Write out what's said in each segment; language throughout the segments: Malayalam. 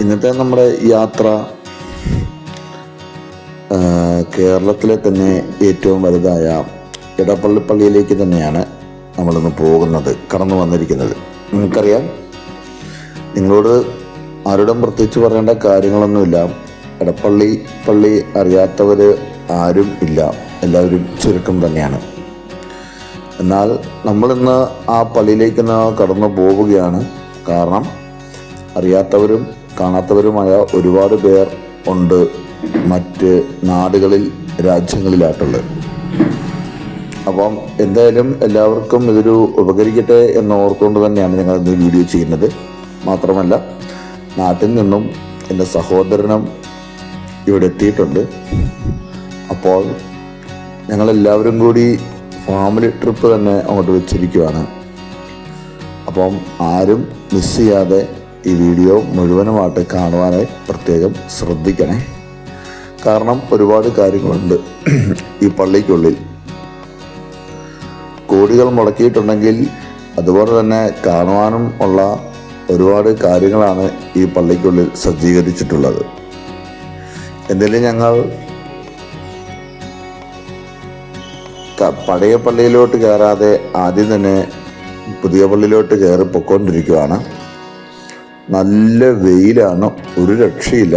ഇന്നത്തെ നമ്മുടെ യാത്ര കേരളത്തിലെ തന്നെ ഏറ്റവും വലുതായ ഇടപ്പള്ളി പള്ളിയിലേക്ക് തന്നെയാണ് നമ്മളിന്ന് പോകുന്നത് കടന്നു വന്നിരിക്കുന്നത്. നിങ്ങൾക്കറിയാം നിങ്ങളോട് ആരോടും പ്രത്യേകിച്ച് പറയേണ്ട കാര്യങ്ങളൊന്നുമില്ല. ഇടപ്പള്ളി പള്ളി അറിയാത്തവർ ആരും ഇല്ല എല്ലാവരും ചുരുക്കം തന്നെയാണ്. എന്നാൽ നമ്മളിന്ന് ആ പള്ളിയിലേക്ക് കടന്നു പോവുകയാണ് കാരണം അറിയാത്തവരും കാണാത്തവരുമായ ഒരുപാട് പേർ ഉണ്ട് മറ്റ് നാടുകളിൽ രാജ്യങ്ങളിലായിട്ടുള്ളത്. അപ്പം എന്തായാലും എല്ലാവർക്കും ഇതൊരു ഉപകരിക്കട്ടെ എന്ന് ഓർത്തുകൊണ്ട് തന്നെയാണ് ഞങ്ങൾ ഇന്ന് വീഡിയോ ചെയ്യുന്നത്. മാത്രമല്ല നാട്ടിൽ നിന്നും എന്റെ സഹോദരനും ഇവിടെ എത്തിയിട്ടുണ്ട്. അപ്പോൾ ഞങ്ങളെല്ലാവരും കൂടി ഫാമിലി ട്രിപ്പ് തന്നെ അങ്ങോട്ട് വെച്ചിരിക്കുകയാണ് അപ്പം ആരും മിസ് ചെയ്യാതെ ഈ വീഡിയോ മുഴുവനുമായിട്ട് കാണുവാനായി പ്രത്യേകം ശ്രദ്ധിക്കണേ. കാരണം ഒരുപാട് കാര്യങ്ങളുണ്ട് ഈ പള്ളിക്കുള്ളിൽ. കോടികൾ മുടക്കിയിട്ടുണ്ടെങ്കിൽ അതുപോലെ തന്നെ കാണുവാനും ഉള്ള ഒരുപാട് കാര്യങ്ങളാണ് ഈ പള്ളിക്കുള്ളിൽ സജ്ജീകരിച്ചിട്ടുള്ളത്. എന്തെങ്കിലും ഞങ്ങൾ പഴയ പള്ളിയിലോട്ട് കയറാതെ ആദ്യം തന്നെ പുതിയ പള്ളിയിലോട്ട് കയറി പൊക്കോണ്ടിരിക്കുകയാണ് നല്ല വെയിലാണ് ഒരു രക്ഷയില്ല.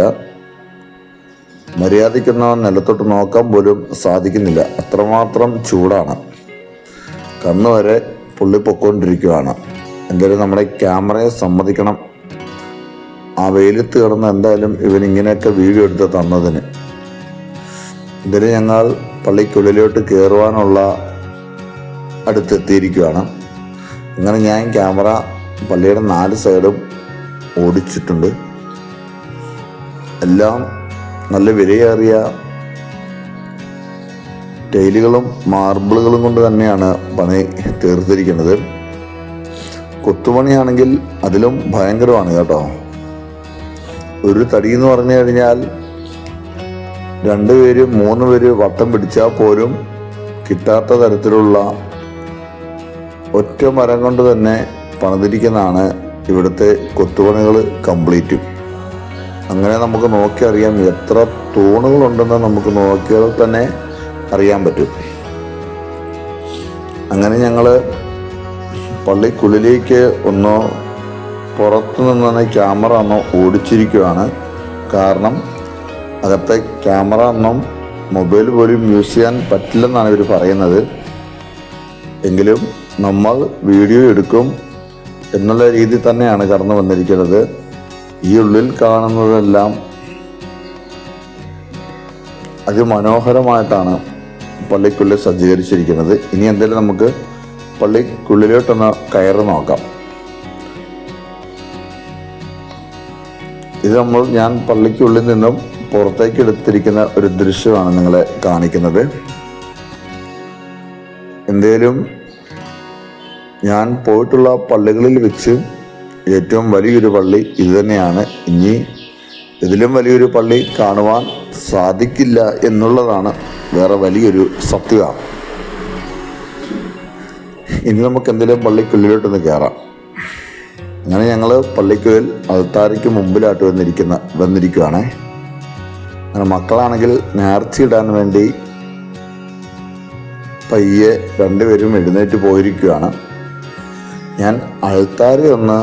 മര്യാദയ്ക്കൊന്ന് നിലത്തോട്ട് നോക്കാൻ പോലും സാധിക്കുന്നില്ല. അത്രമാത്രം ചൂടാണ്. കന്ന് വരെ പുള്ളി പൊക്കോണ്ടിരിക്കുകയാണ് എന്തായാലും നമ്മുടെ ക്യാമറയെ സമ്മതിക്കണം. ആ വെയിലത്ത് കിടന്ന് എന്തായാലും ഇവൻ ഇങ്ങനെയൊക്കെ വീഡിയോ എടുത്ത് തന്നതിന്. ഇതിന് ഞങ്ങൾ പള്ളിക്കുള്ളിലോട്ട് കയറുവാനുള്ള അടുത്തെത്തിയിരിക്കുകയാണ് അങ്ങനെ ഞാൻ ക്യാമറ പള്ളിയുടെ നാല് സൈഡും ഓടിച്ചിട്ടുണ്ട്. എല്ലാം നല്ല വിലയേറിയ ടൈലുകളും മാർബിളുകളും കൊണ്ട് തന്നെയാണ് പണി തീർത്തിരിക്കുന്നത്. കൊത്തുപണിയാണെങ്കിൽ അതിലും ഭയങ്കരമാണ് കേട്ടോ. ഒരു തടി എന്ന് പറഞ്ഞു കഴിഞ്ഞാൽ രണ്ടുപേര് മൂന്ന് പേര് വട്ടം പിടിച്ചാൽ പോലും കിട്ടാത്ത തരത്തിലുള്ള ഒറ്റ മരം കൊണ്ട് തന്നെ പണിതിരിക്കുന്നതാണ് ഇവിടുത്തെ കൊത്തുപണികൾ കംപ്ലീറ്റും. അങ്ങനെ നമുക്ക് നോക്കി അറിയാം എത്ര തൂണുകളുണ്ടെന്ന് നമുക്ക് നോക്കിയാൽ തന്നെ അറിയാൻ പറ്റും. അങ്ങനെ ഞങ്ങൾ പള്ളിക്കുള്ളിലേക്ക് ഒന്നോ പുറത്തു നിന്ന് ക്യാമറ ഒന്ന് ഓടിച്ചിരിക്കുകയാണ്. കാരണം അകത്തെ ക്യാമറ ഒന്നും മൊബൈൽ പോലും യൂസ് ചെയ്യാൻ പറ്റില്ലെന്നാണ് ഇവർ പറയുന്നത്. എങ്കിലും നമ്മൾ വീഡിയോ എടുക്കും എന്നുള്ള രീതി തന്നെയാണ് കടന്നു വന്നിരിക്കുന്നത്. ഈ ഉള്ളിൽ കാണുന്നതെല്ലാം അതിമനോഹരമായിട്ടാണ് പള്ളിക്കുള്ളിൽ സജ്ജീകരിച്ചിരിക്കുന്നത്. ഇനി എന്തായാലും നമുക്ക് പള്ളിക്കുള്ളിലോട്ടൊന്ന് കയറി നോക്കാം. ഇത് നമ്മൾ ഞാൻ പള്ളിക്കുള്ളിൽ നിന്നും പുറത്തേക്ക് എടുത്തിരിക്കുന്ന ഒരു ദൃശ്യമാണ് നിങ്ങളെ കാണിക്കുന്നത്. എന്തേലും ഞാൻ പോയിട്ടുള്ള പള്ളികളിൽ വെച്ച് ഏറ്റവും വലിയൊരു പള്ളി ഇത് തന്നെയാണ്. ഇനി ഇതിലും വലിയൊരു പള്ളി കാണുവാൻ സാധിക്കില്ല എന്നുള്ളതാണ് വേറെ വലിയൊരു സത്യത. ഇനി നമുക്ക് എന്തെങ്കിലും പള്ളിക്കുള്ളിലോട്ടൊന്ന് കയറാം അങ്ങനെ ഞങ്ങൾ പള്ളിക്കുള്ളിൽ അൽത്താരയ്ക്ക് മുമ്പിലായിട്ട് വന്നിരിക്കുന്ന വന്നിരിക്കുകയാണേ അങ്ങനെ മക്കളാണെങ്കിൽ നേർച്ചയിടാൻ വേണ്ടി പയ്യെ രണ്ടുപേരും എഴുന്നേറ്റ് പോയിരിക്കുകയാണ്. ഞാൻ അൾത്താരി ഒന്ന്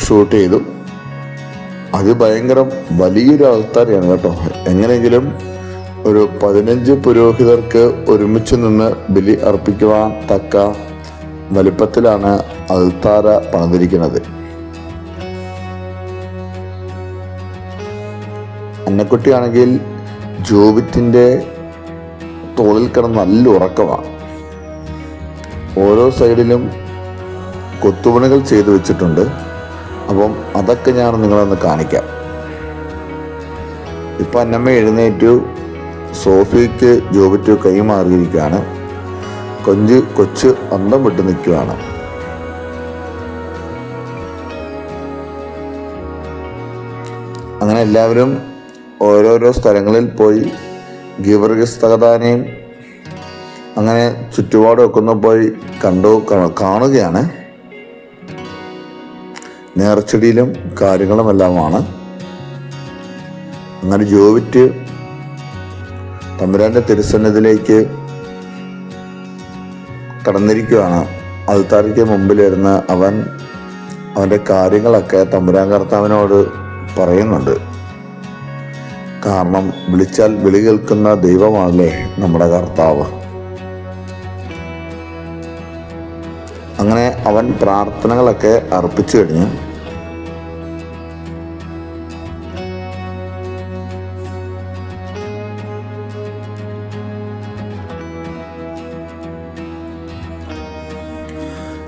ഷൂട്ട് ചെയ്തു. അത് ഭയങ്കര വലിയൊരു അൾത്താരിയാണ് കേട്ടോ. എങ്ങനെയെങ്കിലും ഒരു പതിനഞ്ച് പുരോഹിതർക്ക് ഒരുമിച്ച് നിന്ന് ബലി അർപ്പിക്കുവാൻ തക്ക വലിപ്പത്തിലാണ് അൾത്താര പണിതിരിക്കുന്നത്. അന്നക്കുട്ടിയാണെങ്കിൽ ജോബിറ്റിന്റെ തോളിൽ കിടന്ന് നല്ല ഉറക്കമാണ്. ഓരോ സൈഡിലും കൊത്തുപണികൾ ചെയ്തു വെച്ചിട്ടുണ്ട്. അപ്പം അതൊക്കെ ഞാൻ നിങ്ങളൊന്ന് കാണിക്കാം. ഇപ്പം അന്നമ്മ എഴുന്നേറ്റു. സോഫിക്ക് ജോബിറ്റു കൈമാറിയിരിക്കുകയാണ് കൊഞ്ച് കൊച്ച് അന്തം വിട്ട് നിൽക്കുകയാണ്. അങ്ങനെ എല്ലാവരും ഓരോരോ സ്ഥലങ്ങളിൽ പോയി ഗീവർഗീസ് തകതാനെയും അങ്ങനെ ചുറ്റുപാടുമൊക്കെ ഒന്ന് പോയി കണ്ടു കാണുകയാണ്. നേർച്ചെടിയിലും കാര്യങ്ങളുമെല്ലാമാണ്. അങ്ങനെ ജോവിറ്റ് തമ്പുരാന്റെ തിരുസന്നിധിയിലേക്ക് കടന്നിരിക്കുകയാണ്. അൽത്താരിക്ക് മുമ്പിലിരുന്ന് അവൻ അവന്റെ കാര്യങ്ങളൊക്കെ തമ്പുരാൻ കർത്താവിനോട് പറയുന്നുണ്ട്. കാരണം വിളിച്ചാൽ വിളി കേൾക്കുന്ന ദൈവമാണല്ലേ നമ്മുടെ കർത്താവ്. അങ്ങനെ അവൻ പ്രാർത്ഥനകളൊക്കെ അർപ്പിച്ചു കഴിഞ്ഞു.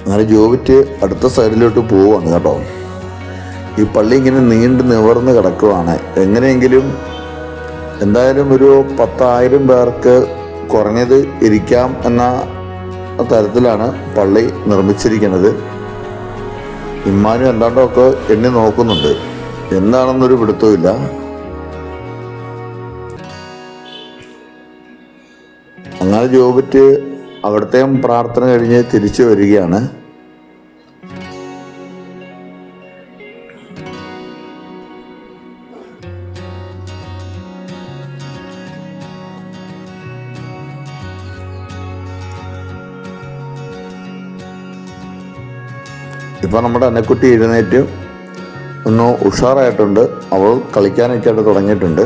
അങ്ങനെ ജോബിറ്റ് അടുത്ത സൈഡിലോട്ട് പോവാണ് കേട്ടോ. ഈ പള്ളി ഇങ്ങനെ നീണ്ടു നിവർന്ന് കിടക്കുവാണ്. എങ്ങനെയെങ്കിലും എന്തായാലും ഒരു പത്തായിരം പേർക്ക് കുറഞ്ഞത് ഇരിക്കാം എന്ന തരത്തിലാണ് പള്ളി നിർമ്മിച്ചിരിക്കുന്നത്. ഇമ്മാനും എന്താണ്ടൊക്കെ എണ്ണി നോക്കുന്നുണ്ട്. എന്താണെന്നൊരു പിടുത്തമില്ല അങ്ങനെ ജോബിറ്റ് അവിടുത്തെയും പ്രാർത്ഥന കഴിഞ്ഞ് തിരിച്ചു വരികയാണ്. ഇപ്പൊ നമ്മുടെ അന്നക്കുട്ടി എഴുന്നേറ്റ് ഒന്ന് ഉഷാറായിട്ടുണ്ട്. അവൾ കളിക്കാനൊക്കെ ആയിട്ട് തുടങ്ങിയിട്ടുണ്ട്.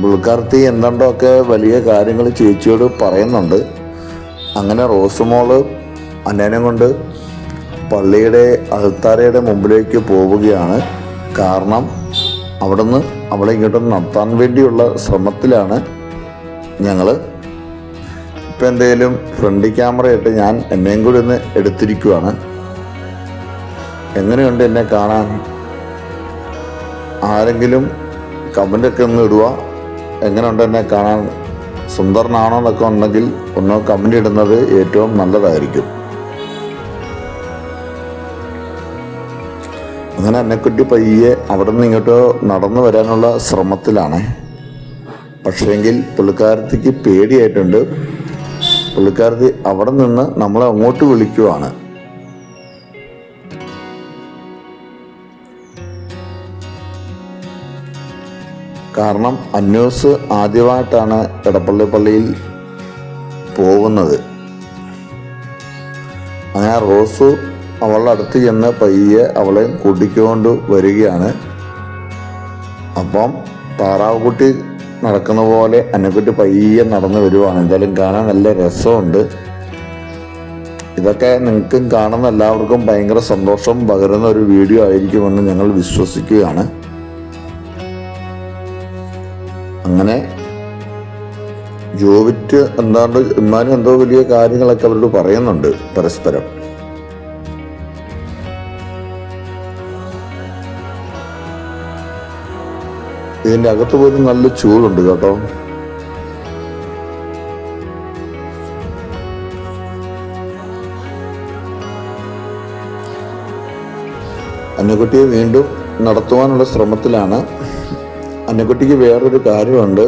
പുള്ളിക്കാർത്തി എന്താണ്ടോ ഒക്കെ വലിയ കാര്യങ്ങൾ ചേച്ചിയോട് പറയുന്നുണ്ട്. അങ്ങനെ റോസുമോൾ അന്നേനെ കൊണ്ട് പള്ളിയുടെ അൽത്താരയുടെ മുമ്പിലേക്ക് പോവുകയാണ്. കാരണം അവിടുന്ന് അവളെ ഇങ്ങോട്ട് നടത്താൻ വേണ്ടിയുള്ള ശ്രമത്തിലാണ് ഞങ്ങൾ ഇപ്പം എന്തെങ്കിലും ഫ്രണ്ട് ക്യാമറ ഇട്ട് ഞാൻ എന്നെയും കൂടി ഒന്ന് എടുത്തിരിക്കുവാണ്. എങ്ങനെയുണ്ട് എന്നെ കാണാൻ? ആരെങ്കിലും കമന്റൊക്കെ ഒന്ന് ഇടുക എങ്ങനെയുണ്ട് എന്നെ കാണാൻ? സുന്ദരനാണോ എന്നൊക്കെ ഉണ്ടെങ്കിൽ ഒന്ന് കമന്റ് ഇടുന്നത് ഏറ്റവും നല്ലതായിരിക്കും. അങ്ങനെ എന്നെക്കുട്ടി പയ്യെ അവിടെ നിന്ന് ഇങ്ങോട്ട് നടന്നു വരാനുള്ള ശ്രമത്തിലാണ്. പക്ഷേങ്കിൽ പുള്ളിക്കാരത്തേക്ക് പേടിയായിട്ടുണ്ട്. പുള്ളിക്കാരത്തി അവിടെ നിന്ന് നമ്മളെ അങ്ങോട്ട് വിളിക്കുവാണ്. കാരണം അന്വേസ് ആദ്യമായിട്ടാണ് എടപ്പള്ളി പള്ളിയിൽ പോകുന്നത്. അങ്ങനെ റോസു അവളുടെ അടുത്ത് ചെന്ന് പയ്യെ അവളെ കൂട്ടിക്കൊണ്ട് വരികയാണ്. അപ്പം താറാവുകുട്ടി നടക്കുന്ന പോലെ അന്നക്കുട്ടി പയ്യെ നടന്നു വരുവാണ് എന്തായാലും കാണാൻ നല്ല രസമുണ്ട്. ഇതൊക്കെ നിങ്ങൾക്കും കാണുന്ന എല്ലാവർക്കും ഭയങ്കര സന്തോഷം പകരുന്ന ഒരു വീഡിയോ ആയിരിക്കുമെന്ന് ഞങ്ങൾ വിശ്വസിക്കുകയാണ്. അങ്ങനെ ജോബിറ്റ് എന്താണ്ട് ഇമ്മാനും എന്തോ വലിയ കാര്യങ്ങളൊക്കെ അവരോട് പറയുന്നുണ്ട് പരസ്പരം. ഇതിന്റെ അകത്ത് പോലും നല്ല ചൂടുണ്ട് കേട്ടോ. അന്നക്കുട്ടിയെ വീണ്ടും നടത്തുവാനുള്ള ശ്രമത്തിലാണ്. അന്നക്കുട്ടിക്ക് വേറൊരു കാര്യമുണ്ട്.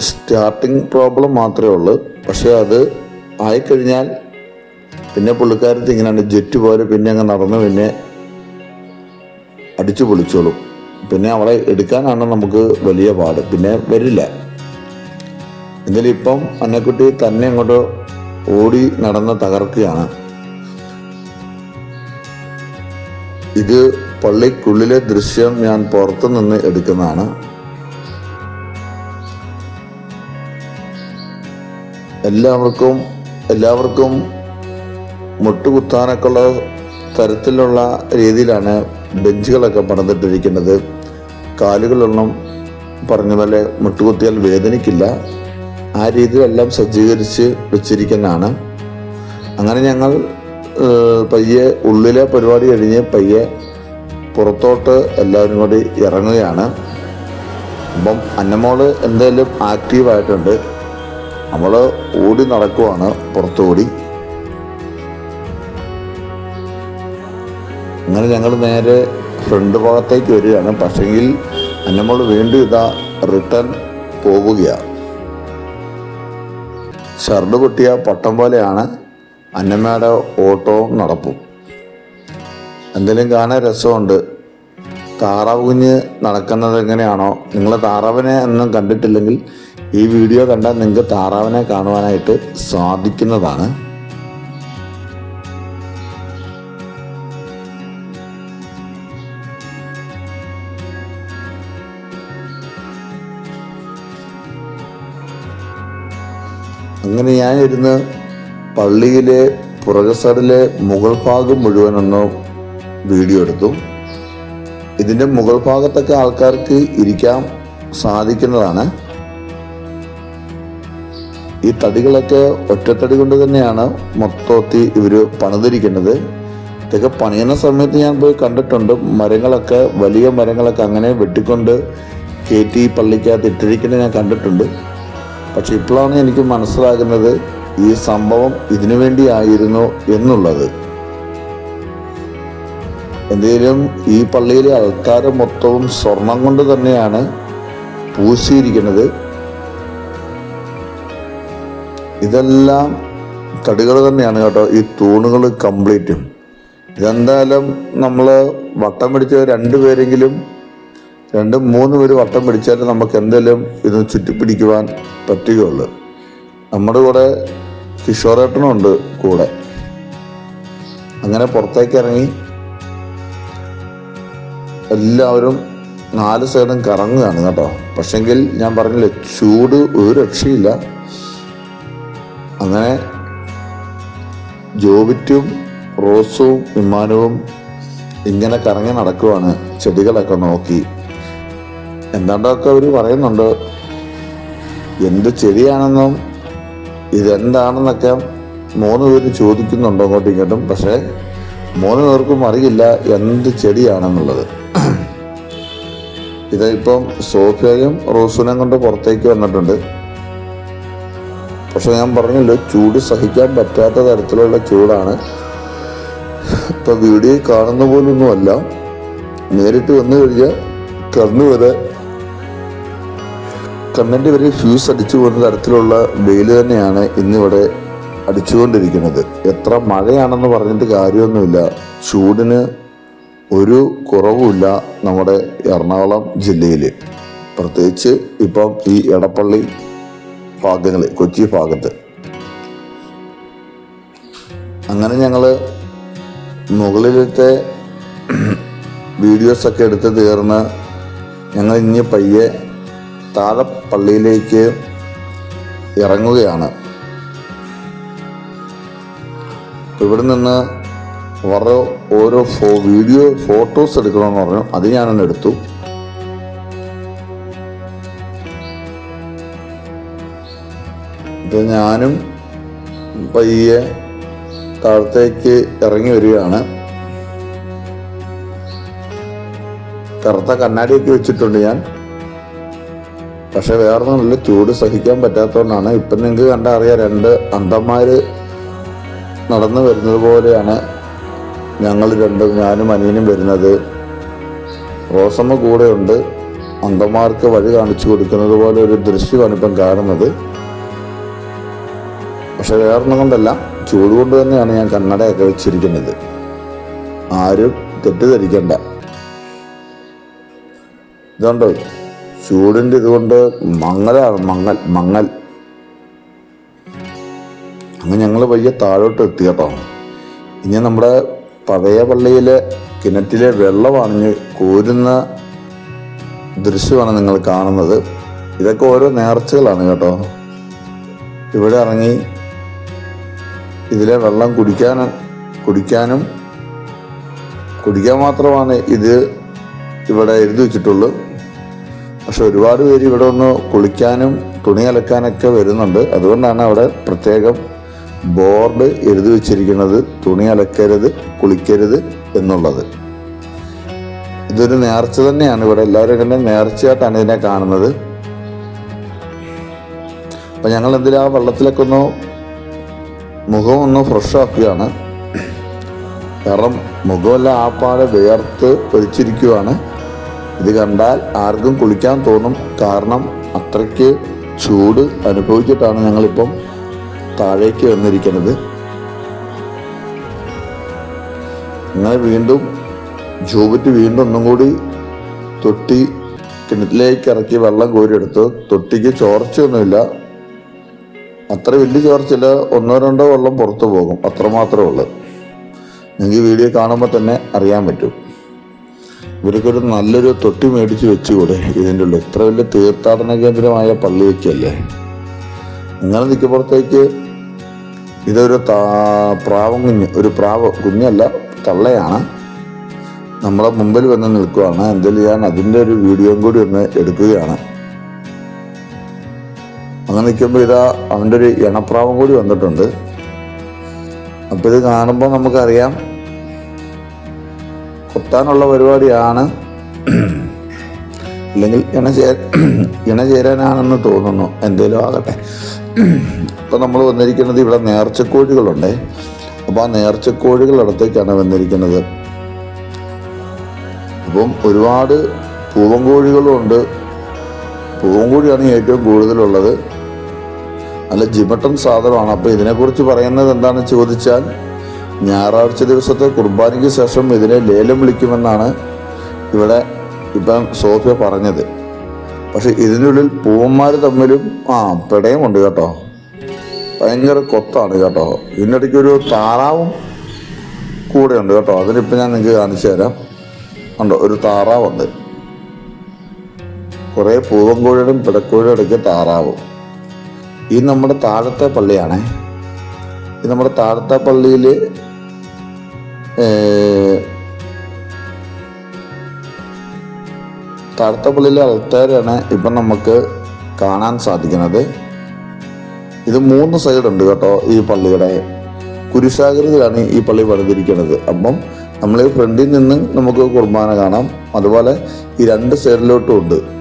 സ്റ്റാർട്ടിങ് പ്രോബ്ലം മാത്രമേ ഉള്ളൂ. പക്ഷേ അത് ആയിക്കഴിഞ്ഞാൽ പിന്നെ പുള്ളിക്കാരത്ത് ഇങ്ങനെയാണ് ജെറ്റ് പോലെ പിന്നെ അങ്ങ് നടന്ന് പിന്നെ അടിച്ചു പൊളിച്ചോളും. പിന്നെ അവളെ എടുക്കാനാണ് നമുക്ക് വലിയ പാട്. പിന്നെ വരില്ല. എന്തായാലും ഇപ്പം അന്നക്കുട്ടി തന്നെ അങ്ങോട്ട് ഓടി നടന്ന് തകർക്കുകയാണ്. ഇത് പള്ളിക്കുള്ളിലെ ദൃശ്യം ഞാൻ പുറത്തു നിന്ന് എടുക്കുന്നതാണ്. എല്ലാവർക്കും എല്ലാവർക്കും മുട്ടുകുത്താനൊക്കെ ഉള്ള തരത്തിലുള്ള രീതിയിലാണ് ബെഞ്ചുകളൊക്കെ പണിതിട്ടിരിക്കുന്നത്. കാലുകളൊന്നും പറഞ്ഞ പോലെ മുട്ടുകുത്തിയാൽ വേദനിക്കില്ല. ആ രീതിയിലെല്ലാം സജ്ജീകരിച്ച് വെച്ചിരിക്കുന്നതാണ്. അങ്ങനെ ഞങ്ങൾ പയ്യെ ഉള്ളിലെ പരിപാടി കഴിഞ്ഞ് പയ്യെ പുറത്തോട്ട് എല്ലാവരും കൂടി ഇറങ്ങുകയാണ്. അപ്പം അന്നമോൾ എന്തെങ്കിലും ആക്റ്റീവായിട്ടുണ്ട്. നമ്മൾ ഓടി നടക്കുവാണ് പുറത്തുകൂടി. അങ്ങനെ ഞങ്ങൾ നേരെ ഫ്രണ്ട് ഭാഗത്തേക്ക് വരികയാണ്. പക്ഷെങ്കിൽ നമ്മൾ വീണ്ടും ഇതാ റിട്ടേൺ പോവുകയാണ് ഷർട്ട് പൊട്ടിയ പട്ടം പോലെയാണ് അന്നമ്മയുടെ ഓട്ടവും നടപ്പും. എന്തെങ്കിലും കാണാൻ രസമുണ്ട്? താറാവ് കുഞ്ഞ് നടക്കുന്നത് എങ്ങനെയാണോ? നിങ്ങൾ താറാവിനെ ഒന്നും കണ്ടിട്ടില്ലെങ്കിൽ ഈ വീഡിയോ കണ്ടാൽ നിങ്ങൾക്ക് താറാവിനെ കാണുവാനായിട്ട് സാധിക്കുന്നതാണ്. അങ്ങനെ ഞാൻ ഇരുന്ന് പള്ളിയിലെ പുറകു മുകൾ ഭാഗം മുഴുവനൊന്ന് വീഡിയോ എടുത്തു. ഇതിന്റെ മുകൾ ഭാഗത്തൊക്കെ ആൾക്കാർക്ക് ഇരിക്കാൻ സാധിക്കുന്നതാണ്. ഈ തടികളൊക്കെ ഒറ്റത്തടി കൊണ്ട് തന്നെയാണ് മൊത്തത്തിൽ ഇവർ പണിതിരിക്കുന്നത്. ഇതൊക്കെ പണിയുന്ന സമയത്ത് ഞാൻ പോയി കണ്ടിട്ടുണ്ട്. മരങ്ങളൊക്കെ വലിയ മരങ്ങളൊക്കെ അങ്ങനെ വെട്ടിക്കൊണ്ട് കയറ്റി പള്ളിക്കകത്ത് ഇട്ടിരിക്കുന്നത് ഞാൻ കണ്ടിട്ടുണ്ട്. പക്ഷെ ഇപ്പോഴാണ് എനിക്ക് മനസ്സിലാകുന്നത് ഈ സംഭവം ഇതിനു വേണ്ടിയായിരുന്നു എന്നുള്ളത്. എന്തെങ്കിലും ഈ പള്ളിയിലെ ആൾക്കാർ മൊത്തവും സ്വർണം കൊണ്ട് തന്നെയാണ് പൂശിയിരിക്കുന്നത്. ഇതെല്ലാം തടികൾ തന്നെയാണ് കേട്ടോ. ഈ തൂണുകൾ കംപ്ലീറ്റും ഇതെന്തായാലും നമ്മൾ വട്ടം പിടിച്ച രണ്ടുപേരെങ്കിലും രണ്ടും മൂന്ന് പേര് വട്ടം പിടിച്ചാൽ നമുക്ക് എന്തെങ്കിലും ഇത് ചുറ്റിപ്പിടിക്കുവാൻ പറ്റുകയുള്ളു നമ്മുടെ കൂടെ കിഷോറേട്ടനുണ്ട് കൂടെ. അങ്ങനെ പുറത്തേക്ക് ഇറങ്ങി എല്ലാവരും നാല് സൈഡും കറങ്ങുകയാണ് കേട്ടോ. പക്ഷെങ്കിൽ ഞാൻ പറഞ്ഞില്ലേ ചൂട് ഒരു രക്ഷയില്ല. അങ്ങനെ ജോബിറ്റും റോസും വിമാനവും ഇങ്ങനെ കറങ്ങി നടക്കുവാണ്. ചെടികളൊക്കെ നോക്കി. എന്താണ്ടൊക്കെ അവർ പറയുന്നുണ്ട്. എന്ത് ചെടിയാണെന്നും ഇതെന്താണെന്നൊക്കെ മൂന്ന് പേര് ചോദിക്കുന്നുണ്ടോ അങ്ങോട്ടും ഇങ്ങോട്ടും. പക്ഷേ മൂന്ന് പേർക്കും അറിയില്ല എന്ത് ചെടിയാണെന്നുള്ളത്. ഇതിപ്പം സോഫിയയും റോസുനെയും കൊണ്ട് പുറത്തേക്ക് വന്നിട്ടുണ്ട്. പക്ഷെ ഞാൻ പറഞ്ഞല്ലോ ചൂട് സഹിക്കാൻ പറ്റാത്ത തരത്തിലുള്ള ചൂടാണ്. ഇപ്പം വീഡിയോ കാണുന്ന പോലൊന്നുമല്ല. നേരിട്ട് വന്നു കഴിഞ്ഞാൽ കണ്ണു വരെ കണ്ണിന്റെ വരെ ഫ്യൂസ് അടിച്ചു പോകുന്ന തരത്തിലുള്ള വെയിൽ തന്നെയാണ് ഇന്നിവിടെ അടിച്ചുകൊണ്ടിരിക്കുന്നത്. എത്ര മഴയാണെന്ന് പറഞ്ഞിട്ട് കാര്യമൊന്നുമില്ല. ചൂടിന് ഒരു കുറവുമില്ല നമ്മുടെ എറണാകുളം ജില്ലയിൽ പ്രത്യേകിച്ച് ഇപ്പം ഈ എടപ്പള്ളി ഭാഗങ്ങൾ കൊച്ചി ഭാഗത്ത്. അങ്ങനെ ഞങ്ങൾ മുകളിലത്തെ വീഡിയോസൊക്കെ എടുത്ത് തീർന്ന് ഞങ്ങൾ ഇനി പയ്യെ താഴെ പള്ളിയിലേക്ക് ഇറങ്ങുകയാണ്. ഇവിടെ നിന്ന് ഓരോ ഓരോ ഫോ വീഡിയോ ഫോട്ടോസ് എടുക്കണമെന്ന് പറഞ്ഞു. അത് ഞാനൊന്ന് എടുത്തു. ഇപ്പം ഞാനും പയ്യെ താഴത്തേക്ക് ഇറങ്ങി വരികയാണ്. കറുത്ത കണ്ണാടിയൊക്കെ വെച്ചിട്ടുണ്ട് ഞാൻ. പക്ഷെ വേറൊന്നുമില്ല ചൂട് സഹിക്കാൻ പറ്റാത്തതുകൊണ്ടാണ്. ഇപ്പൊ നിങ്ങൾക്ക് കണ്ടാൽ അറിയാം രണ്ട് അന്തന്മാര് നടന്നു വരുന്നത് പോലെയാണ് ഞങ്ങൾ രണ്ടും ഞാനും അനിയനും വരുന്നത്. റോസമ്മ കൂടെയുണ്ട്. അന്തന്മാർക്ക് വഴി കാണിച്ചു കൊടുക്കുന്നത് പോലെ ഒരു ദൃശ്യമാണ് ഇപ്പം കാണുന്നത്. പക്ഷെ വേറൊന്നും കൊണ്ടല്ല. ചൂട് കൊണ്ട് തന്നെയാണ് ഞാൻ കണ്ണടയൊക്കെ വെച്ചിരിക്കുന്നത്. ആരും തെറ്റിദ്ധരിക്കണ്ട. ഇതുണ്ടോ? ചൂടിന്റെ ഇതുകൊണ്ട് മങ്ങലാണ് മങ്ങൽ മങ്ങൽ. അങ്ങനെ ഞങ്ങൾ പയ്യെ താഴോട്ട് എത്തി കേട്ടോ. ഇനി നമ്മുടെ പഴയ പള്ളിയിലെ കിണറ്റിലെ വെള്ളമാണ് കോരുന്ന ദൃശ്യമാണ് നിങ്ങൾ കാണുന്നത്. ഇതൊക്കെ ഓരോ നേർച്ചകളാണ് കേട്ടോ. ഇവിടെ ഇറങ്ങി ഇതിലെ വെള്ളം കുടിക്കാൻ കുടിക്കാനും കുടിക്കാൻ മാത്രമാണ് ഇത് ഇവിടെ എഴുതി വെച്ചിട്ടുള്ളൂ. പക്ഷെ ഒരുപാട് പേര് ഇവിടെ ഒന്ന് കുളിക്കാനും തുണി അലക്കാനൊക്കെ വരുന്നുണ്ട്. അതുകൊണ്ടാണ് അവിടെ പ്രത്യേകം ബോർഡ് എഴുതി വെച്ചിരിക്കുന്നത് തുണി അലക്കരുത് കുളിക്കരുത് എന്നുള്ളത്. ഇതൊരു നേർച്ച തന്നെയാണ്. ഇവിടെ എല്ലാവരും തന്നെ നേർച്ചയായിട്ടാണ് ഇതിനെ കാണുന്നത്. അപ്പം ഞങ്ങൾ എന്തിനാ ആ വെള്ളത്തിലൊക്കെ ഒന്ന് മുഖം ഒന്ന് ഫ്രഷ് ആക്കുകയാണ്. കാരണം മുഖമെല്ലാം ആപ്പാടെ വിയർത്ത് ഒലിച്ചിരിക്കുവാണ് ഇത് കണ്ടാൽ ആർക്കും കുളിക്കാൻ തോന്നും. കാരണം അത്രയ്ക്ക് ചൂട് അനുഭവിച്ചിട്ടാണ് ഞങ്ങളിപ്പം താഴേക്ക് വന്നിരിക്കുന്നത്. അങ്ങനെ വീണ്ടും ജൂബറ്റ് വീണ്ടും ഒന്നും കൂടി തൊട്ടി കിണറ്റിലേക്ക് ഇറക്കി വെള്ളം കോരിയെടുത്തു തൊട്ടിക്ക് ചോർച്ചയൊന്നുമില്ല. അത്ര വലിയ ചോർച്ചയില്ല ഒന്നോ രണ്ടോ വെള്ളം പുറത്തു പോകും. അത്രമാത്രമേ ഉള്ളൂ. നിങ്ങൾക്ക് വീഡിയോ കാണുമ്പോൾ തന്നെ അറിയാൻ പറ്റും. ഇവർക്കൊരു നല്ലൊരു തൊട്ടി മേടിച്ച് വെച്ചുകൂടെ? ഇതിന്റെ ഉള്ളിൽ ഇത്ര വലിയ തീർത്ഥാടന കേന്ദ്രമായ പള്ളിയൊക്കെയല്ലേ? അങ്ങനെ നിൽക്കുമ്പോഴത്തേക്ക് ഇതൊരു താ പ്രാവം കുഞ്ഞ് ഒരു പ്രാവ് കുഞ്ഞല്ല തള്ളയാണ്. നമ്മളെ മുമ്പിൽ വന്ന് നിൽക്കുകയാണ് എന്തായാലും ഞാൻ അതിന്റെ ഒരു വീഡിയോയും കൂടി ഒന്ന് എടുക്കുകയാണ്. അങ്ങനെ നിൽക്കുമ്പോൾ ഇതാ അവന്റെ ഒരു ഇണപ്രാവം കൂടി വന്നിട്ടുണ്ട്. അപ്പോൾ ഇത് കാണുമ്പോൾ നമുക്കറിയാം കൊത്താനുള്ള പരിപാടിയാണ്. അല്ലെങ്കിൽ ഇണ ചേ ഇണ ചേരാനാണെന്ന് തോന്നുന്നു. എന്തേലും ആകട്ടെ. ഇപ്പം നമ്മൾ വന്നിരിക്കുന്നത് ഇവിടെ നേർച്ചക്കോഴികളുണ്ട്. അപ്പോൾ ആ നേർച്ചക്കോഴികളടുത്തേക്കാണ് വന്നിരിക്കുന്നത്. അപ്പം ഒരുപാട് പൂവൻ കോഴികളുണ്ട് പൂവൻ കോഴിയാണ് ഏറ്റവും കൂടുതലുള്ളത്. നല്ല ജിമട്ടൻ സാധനമാണ്. അപ്പോൾ ഇതിനെക്കുറിച്ച് പറയുന്നത് എന്താണെന്ന് ചോദിച്ചാൽ ഞായറാഴ്ച ദിവസത്തെ കുർബാനയ്ക്ക് ശേഷം ഇതിനെ ലേലം വിളിക്കുമെന്നാണ് ഇവിടെ ഇപ്പം സോഫിയ പറഞ്ഞത്. പക്ഷെ ഇതിനുള്ളിൽ പൂവന്മാർ തമ്മിലും ആ പിടയുമുണ്ട് കേട്ടോ. ഭയങ്കര കൊത്താണ് കേട്ടോ. ഇതിനിടയ്ക്ക് ഒരു താറാവും കൂടെ ഉണ്ട് കേട്ടോ. അതിനിപ്പോൾ ഞാൻ നിങ്ങൾക്ക് കാണിച്ചു തരാം. ഉണ്ടോ ഒരു താറാവുണ്ട്. കുറേ പൂവൻ കോഴിയുടെയും പിടക്കോഴിയുടെ ഇടയ്ക്ക് താറാവും. ഈ നമ്മുടെ താഴത്തെ പള്ളിയാണേ. ഇത് നമ്മുടെ താഴത്തെ പള്ളിയിൽ താഴത്തെ അൾത്താരാണ് ഇപ്പം നമുക്ക് കാണാൻ സാധിക്കുന്നത്. ഇത് മൂന്ന് സൈഡ് ഉണ്ട് കേട്ടോ ഈ പള്ളിയുടെ. കുരിശാകൃതിയിലാണ് ഈ പള്ളി പണിതിരിക്കുന്നത്. അപ്പം നമ്മൾ ഫ്രണ്ടിൽ നിന്ന് നമുക്ക് കുർബാന കാണാം. അതുപോലെ ഈ രണ്ട് സൈഡിലോട്ടും ഉണ്ട്.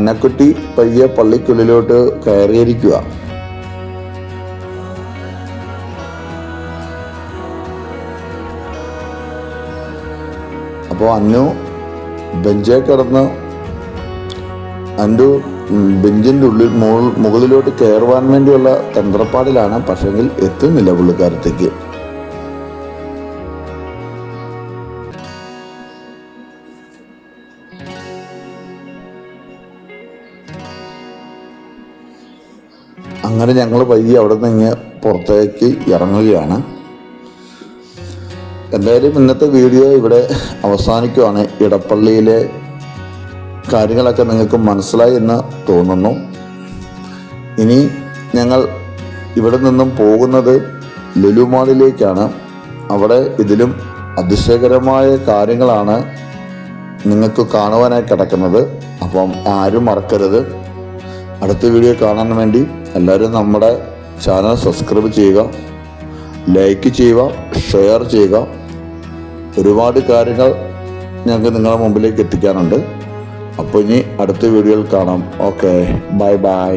അന്നക്കുട്ടി പയ്യെ പള്ളിക്കുള്ളിലോട്ട് കയറിയിരിക്കുക. അപ്പോൾ അന്നു ബെഞ്ചേ കിടന്ന് അന്നു ബെഞ്ചിന്റെ ഉള്ളിൽ മുകളിലോട്ട് കയറുവാൻ വേണ്ടിയുള്ള തന്ത്രപ്പാടിലാണ് പക്ഷെങ്കിൽ എത്തുന്നില്ല പുള്ളിക്കാരത്തേക്ക്. അങ്ങനെ ഞങ്ങൾ പയ്യെ അവിടെ നിന്ന് പുറത്തേക്ക് ഇറങ്ങുകയാണ്. എന്തായാലും ഇന്നത്തെ വീഡിയോ ഇവിടെ അവസാനിക്കുവാണ്. ഇടപ്പള്ളിയിലെ കാര്യങ്ങളൊക്കെ നിങ്ങൾക്ക് മനസ്സിലായി എന്ന് തോന്നുന്നു. ഇനി ഞങ്ങൾ ഇവിടെ നിന്നും പോകുന്നത് ലുലുമാളിലേക്കാണ് അവിടെ ഇതിലും അതിശയകരമായ കാര്യങ്ങളാണ് നിങ്ങൾക്ക് കാണുവാനായി കിടക്കുന്നത്. അപ്പം ആരും മറക്കരുത്. അടുത്ത വീഡിയോ കാണാൻ വേണ്ടി എല്ലാവരും നമ്മുടെ ചാനൽ സബ്സ്ക്രൈബ് ചെയ്യുക ലൈക്ക് ചെയ്യുക ഷെയർ ചെയ്യുക. ഒരുപാട് കാര്യങ്ങൾ ഞങ്ങൾക്ക് നിങ്ങളുടെ മുമ്പിലേക്ക് എത്തിക്കാനുണ്ട്. അപ്പോൾ ഇനി അടുത്ത വീഡിയോയിൽ കാണാം. Okay bye bye